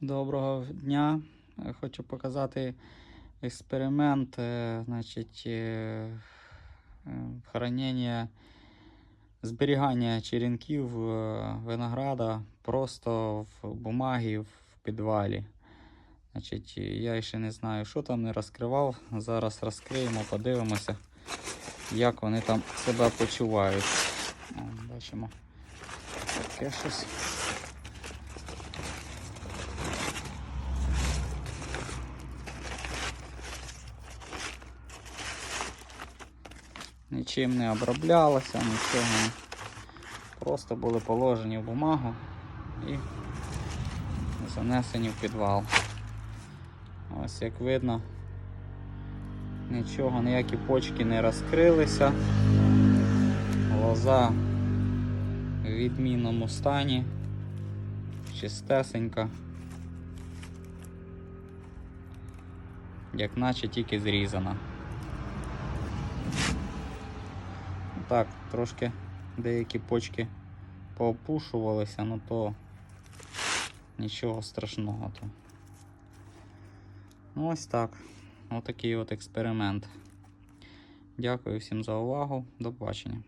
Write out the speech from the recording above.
Доброго дня. Е, Хочу показати експеримент, е, значить, е, хранення, зберігання черенків винограда просто в бумагі в підвалі. Значить, я ще не знаю, що там не розкривав. Зараз розкриємо, подивимося, як вони там себе почувають. Бачимо таке щось. Нічим не оброблялося, нічого. Просто були положені в бумагу і занесені в підвал. Ось як видно, нічого, ніякі почки не розкрилися. Лоза в відмінному стані, чистесенька. Як наче тільки зрізана. Так, трошки деякі почки поопушувалися, ну то нічого страшного то. Ну ось так. Отакий от експеримент. Дякую всім за увагу. До побачення.